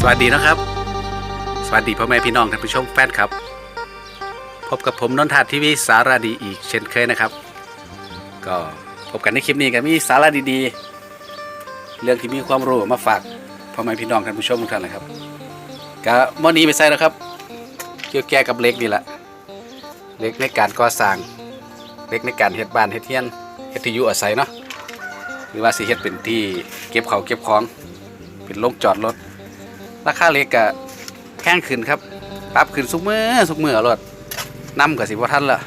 สวัสดีนะครับ สวัสดีพ่อแม่พี่น้องท่านผู้ชมแฟนครับ พบกับผมนนทาทีวีสารดีอีกเช่นเคยนะครับ ก็พบกันในคลิปนี้ก็มีสาระดีๆ เรื่องที่มีความรู้มาฝากพ่อแม่พี่น้องท่านผู้ชมทุกท่านเลยครับก็มอนี้ไปใส่แล้วครับ เกี่ยวแก่กับเล็กนี่แหละเล็กในการก่อสร้างเล็กในการเฮ็ดบ้านเฮ็ดเทียนเฮ็ดที่อยู่อาศัยเนาะหรือว่าสิเฮ็ดเป็นที่เก็บเขาเก็บของเป็นโรงจอดรถ ราคาเล็กก็แพงขึ้นครับปรับขึ้นทุกมือทุกมือรถน้ำกับสิบว่าทันละ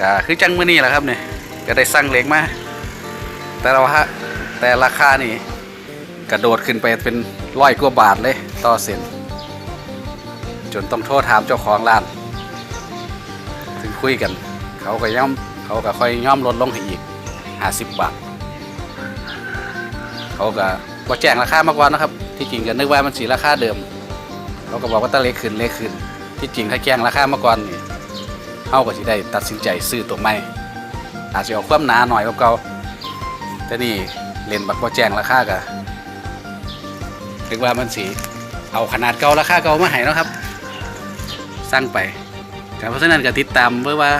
ก็คือจังมือนี้แหละครับเนี่ยก็ได้สั่งเล็กมาแต่เราฮะแต่ราคานี่กระโดดขึ้นไปเป็นร้อยกว่าบาทเลยต่อเส้นจนต้องโทษถามเจ้าของร้าน ถึงคุยกัน เขาก็ย่อมเขาก็ค่อยย่อมลดลงให้อีก50บาท เขาก็ บ่แจ้งราคามาก่อนนะครับ ที่จริงก็นึกว่ามันสีราคาเดิมเขาก็บอกว่าตะเล็กขึ้นเล็กขึ้น ที่จริงถ้าแจ้งราคามาก่อนนี่เฮาก็สิได้ตัดสินใจซื้อตัวใหม่อาจจะเอาความหนาหน่อยกว่าเก่าแต่นี่เลนบักบ่แจ้งราคาก็นึกว่ามันสิเอาขนาดเก่าราคาเก่ามาให้นะครับ สร้างไปแต่เพราะฉะนั้นก็ติดตามไว้ว่า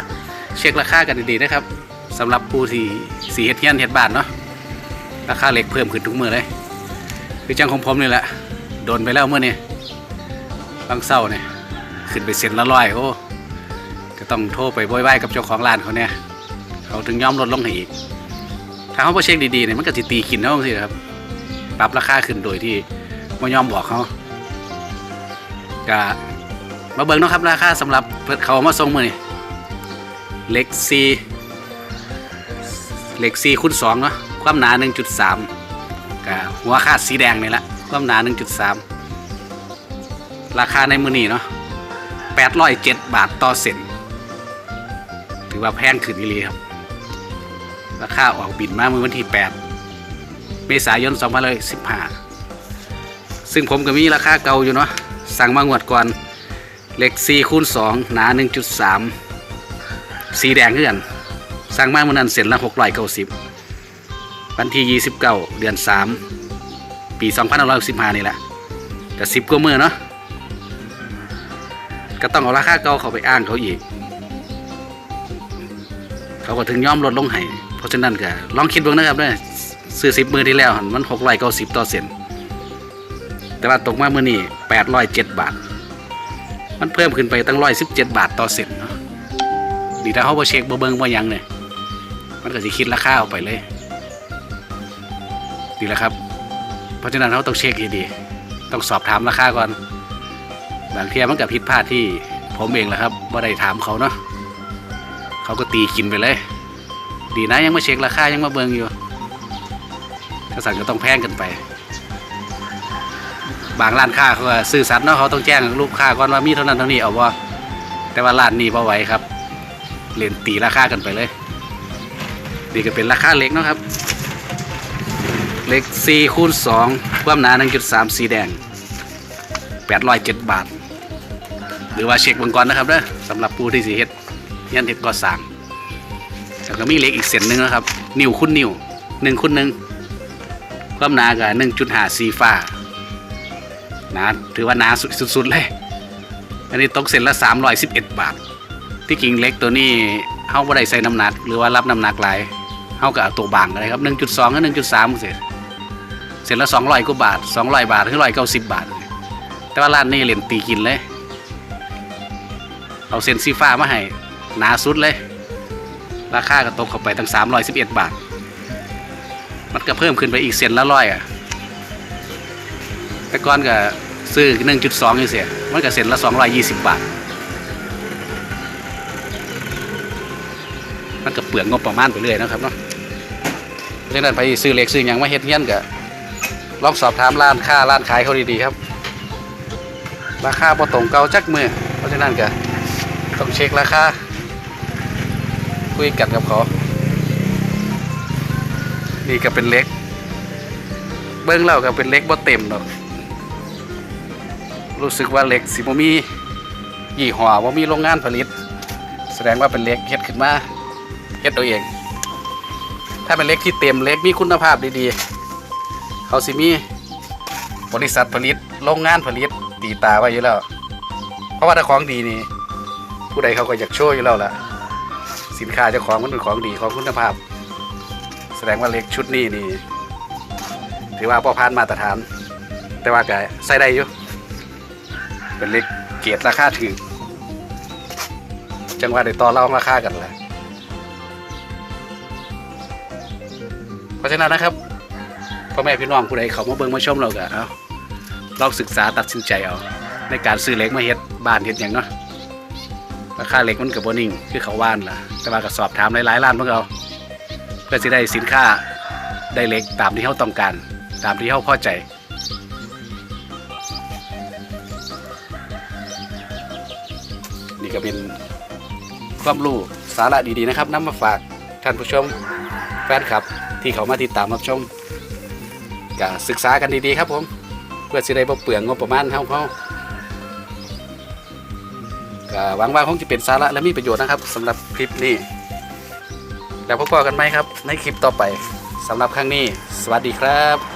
เช็คราคากันดีๆนะครับสำหรับผู้ที่สีเฮ็ดเฮียนเฮ็ดบานเนาะราคาเหล็กเพิ่มขึ้นทุกมือเลย คือจังของผมนี่แหละโดนไปแล้วเมื่อนี้บางเศร้าเนี่ยขึ้นไปเซ็นละร้อยโอ้ก็ต้องโทรไปโวยวายกับเจ้าของร้านเขาเนี่ยเขาถึงยอมลดลงให้อีกถ้าเขาไปเช็คดีๆเนี่ยมันก็จะตีขินเขาสิครับปรับราคาขึ้นโดยที่ไม่ยอมบอกเขาก็มาเบิ่งเนาะครับราคาสำหรับเขาเอามาส่งมือนี่เหล็กซีเหล็กซีคูณสองเนาะความหนา 1.3 หัวคาดสีแดงนี่แหละความหนา 1.3 ราคาในมือนี้เนาะ807 บาทต่อเซนถือว่าแพงขึ้นอีหลีครับ ราคาออกบินมาเมื่อวันที่ 8 เมษายน2515 ซึ่งผมก็มีราคาเก่าอยู่เนาะสั่งมางวดก่อนเหล็ก4คูณ2หนา 1.3 สีแดงเพื่อนสั่งมาเมื่อนั้นเสร็จละ690วันที่ 29 เดือน 3 ปี2515นี่แหละแต่10กว่ามือเนาะก็ต้องเอาราคาเก่าเขาไปอ้างเขาอีก เขาก็ถึงยอมลดลงให้เพราะฉะนั้นก็ลองคิดเบิ่งนะครับเนี่ยซื้อ10มือที่แล้วมันหั่นมัน690ต่อเซนแต่ว่าตกมาเมื่อนี้807บาท มันเพิ่มขึ้นไปตั้ง117บเจ็ดบาทต่อเซนเนาะดีถ้าเขาบ่เช็คบ่เบิ่งบ่หยังเนี่ยมันก็สิคิดราคาออกไปเลย ดีแล้วครับ เพราะฉะนั้นเขาต้องเช็คให้ดีต้องสอบถามราคาก่อน บางเทีมันกับผิดพลาดที่ผมเองแหละครับว่าได้ถามเขาเนาะเขาก็ตีกินไปเลย ดีนะยังมาเช็คราคายังมาเบิงอยู่ถ้าสั่งก็ต้องแพงกันไป บางร้านค้าเขาซื่อสัตย์เนาะเขาต้องแจ้งลูกค้าก่อนว่ามีเท่านั้นเท่านี้เอาว่าแต่ว่าร้านนี้พอไหวครับเล่นตีราคากันไปเลยดีก็เป็นราคาเล็กเนาะครับ เล็ก4คูณ2ความหนา 1.3 สีแดง 807 บาท หรือว่าเช็คเบงก่อนนะครับเด้อสำหรับผู้ที่สิเฮ็ดยันเฮ็ดก่อสร้างแล้วก็มีเหล็กอีกเส้นหนึ่งนะครับ นิ้วคูณนิ้ว1คูณ1ความหนาก็1.5 สีฟ้าหนาถือว่าหนาสุดๆเลย อันนี้ตกเส้นละ 311 บาท ที่จริงเล็กตัวนี้เฮาบ่ได้ใส่น้ำหนัก หรือว่ารับน้ำหนักหลายเฮาก็เอาตัวบางก็ได้ครับ 1.2กับ1.3เสร็จ สร็จละสองร้อยกว่าบาทสองร้อยบาทถึงร้อยเก้าสิบบาท แต่ว่าร้านนี้เล่นตีกินเลย เอาเส้นสีฟ้ามาให้หนาสุดเลย ราคาก็ตกเข้าไปตั้งสามร้อยสิบเอ็ดบาท มันก็เพิ่มขึ้นไปอีกเส้นละร้อยอะ แต่ก่อนก็ซื้อหนึ่งจุดสองอยู่เสียมันก็เส้นละสองร้อยยี่สิบบาท มันก็เปลืองงบประมาณไปเรื่อยนะครับเนาะเพราะฉะนั้นไปซื้อเหล็กซื้อยังมาเฮ็ดเฮียนก็ ลองสอบถามร้านค้าร้านขายเขาดีๆครับ ราคาพอตรงเก่าจักมือเพราะฉะนั้นก็ต้องเช็คราคาคุยกันกับเขานี่ก็เป็นเล็ก เบิ้องเราก็เป็นเล็กบ่เต็มหรอกรู้สึกว่าเล็กสิบมียี่ห้อบ่ามีโรงงานผลิต แสดงว่าเป็นเล็กเฮ็ดขึ้นมาเฮ็ดตัวเอง ถ้าเป็นเล็กที่เต็มเล็กมีคุณภาพดีๆ เขาสิมีบริษัทผลิตโรงงานผลิตตีตาไว้อยู่แล้ว เพราะว่าถ้าของดีนี่ ผู้ใดเขาก็อยากโชว์อยู่แล้วล่ะ สินค้าเจ้าของมันเป็นของดีของคุณภาพ แสดงว่าเหล็กชุดนี้นี่ถือว่าพอผ่านมาตรฐาน แต่ว่าก็ใส่ได้อยู่เป็นเหล็กเกียรราคาถือจังหวะได้ต่อรองราคากันแหละเพราะฉะนั้นนะครับ พ่อแม่พี่น้องผู้ใดเขามาเบิ่งมาชมเราก็เอาลองศึกษาตัดสินใจเอา ในการซื้อเหล็กมาเฮ็ดบ้านเฮ็ดยังเนาะราคาเหล็กมันกับบนิ่งคือเขาว่านล่ะ แต่ว่าก็สอบถามหลายๆร้านพวกเราเพื่อสิได้สินค้าได้เหล็กตามที่เขาต้องการ ตามที่เขาพอใจนี่ก็เป็นความรู้สาระดีๆนะครับนำมาฝากท่านผู้ชมแฟนคลับที่เขามาติดตามรับชม ก็ศึกษากันดีๆครับผม เพื่อสิได้บ่เปลืองงบประมาณเฮาเฮาก็หวังว่าคงจะเป็นสาระและมีประโยชน์นะครับสำหรับคลิปนี้ แล้วพบกันไหมครับ ในคลิปต่อไปสำหรับครั้งนี้ สวัสดีครับ